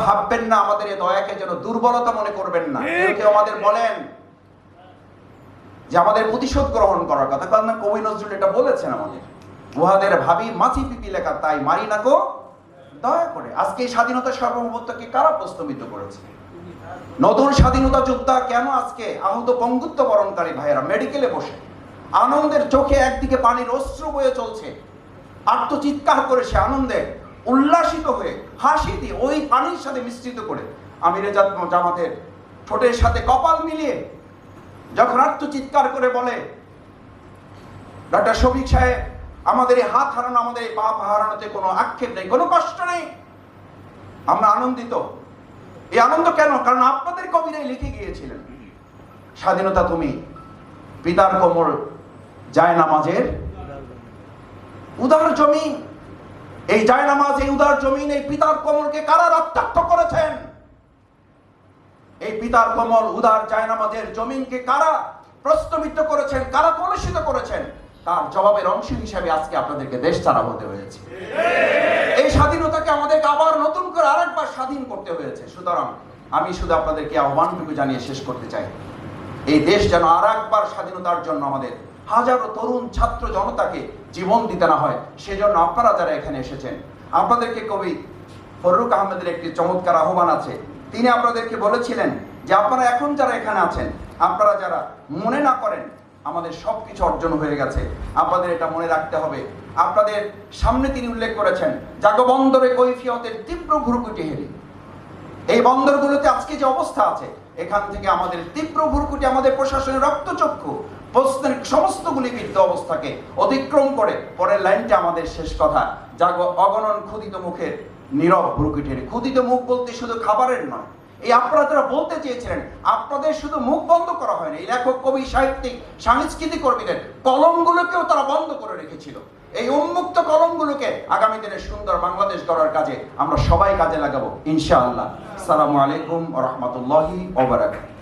ভাববেন না আমাদের এই দয়াকে যেন দুর্বলতা মনে করবেন না। কেউ আমাদের বলেন যে আমাদের প্রতিশোধ গ্রহণ করার কথা। কারণ কবি নজরুল এটা বলেছেন আমাদের। উহাদের ভাবি মাছি পিপি লেখা তাই মারি না গো দয়া করে। আজকে এই স্বাধীনতা সার্বভৌমত্বকে কারা প্রস্তাবিত করেছে? নতুন স্বাধীনতা যোদ্ধা কেন আজকে আহত পঙ্গুত্ব বরণকারী ভাইয়েরা মেডিকেলে বসে? আনন্দের চোখে একদিকে পানির অস্ত্র বয়ে চলছে। আত্মচিৎকার করে সে আনন্দে। উল্লাসিত হয়ে, হাসি দিয়ে ওই পানির সাথে মিশ্রিত করে আমিরে জাত- জামাতের ঠোঁটের সাথে কপাল মিলিয়ে যখন আত্মচিৎকার করে বলে ডক্টর শফিক সাহেব, আমাদের এই হাত হারানো, আমাদের এই পা হারানোতে কোনো আক্ষেপ নেই, কোনো কষ্ট নেই। আমরা আনন্দিত। এই আনন্দ কেন? কারণ আপনাদের কবিরাই লিখে গিয়েছিলেন। স্বাধীনতা তুমি, পিতার কোমর যায় নামাজের উদার জমিন এই যায় নামাজ এই উদার জমিন, এই পিতার কোমলকে কারা রক্তাক্ত করেছেন? এই পিতার কোমল উদার জায়নামাজের জমিনকে কারা প্রস্তবিত করেছেন, কারা কলুষিত করেছেন? তার জবাবের অংশ হিসাবে আজকে আপনাদেরকে দেশ ছাড়া হতে হয়েছে। এই স্বাধীনতাকে আমাদেরকে আবার নতুন করে আরেকবার স্বাধীন করতে হয়েছে। সুতরাং আমি শুধু আপনাদেরকে আহ্বানটুকু জানিয়ে শেষ করতে চাই। এই দেশ যেন আর একবার স্বাধীনতার জন্য আমাদের হাজারো তরুণ ছাত্র জনতাকে জীবন দিতে না হয়, সেজন্য আপনারা যারা এখানে এসেছেন, আপনাদেরকে কবি ফররুক আহমেদের একটি চমৎকার আহ্বান আছে। তিনি আপনাদেরকে বলেছিলেন যে আপনারা এখন যারা এখানে আছেন, আপনারা যারা মনে না করেন, আমাদের সব কিছু অর্জন হয়ে গেছে। আপনাদের এটা মনে রাখতে হবে। আপনাদের সামনে তিনি উল্লেখ করেছেন জাগবন্দরে কৈফিয়তের তীব্র ভুরুকুটি হেরি এই বন্দরগুলোতে আজকে যে অবস্থা আছে এখান থেকে আমাদের তীব্র ভুরকুটি, আমাদের প্রশাসনের রক্তচক্ষু, প্রশ্নের সমস্ত গুলিবিদ্ধ অবস্থাকে অতিক্রম করে পরের লাইনটা আমাদের শেষ কথা। যা অগণন ক্ষুদিত মুখের নীরব ভুরকুটির। ক্ষুদিত মুখ বলতে শুধু খাবারের নয় এই আপনারা বলতে চেয়েছিলেন, আপনাদের শুধু মুখ বন্ধ করা হয়নি। লেখক, কবি, সাহিত্যিক, সাংস্কৃতিক কর্মীদের কলমগুলোকেও তারা বন্ধ করে রেখেছিল। এই উন্মুক্ত কলমগুলোকে আগামী দিনে সুন্দর বাংলাদেশ গড়ার কাজে আমরা সবাই কাজে লাগাবো, ইনশাআল্লাহ। সালামু আলাইকুম রহমতুল্লাহি ওবারাকাতুহু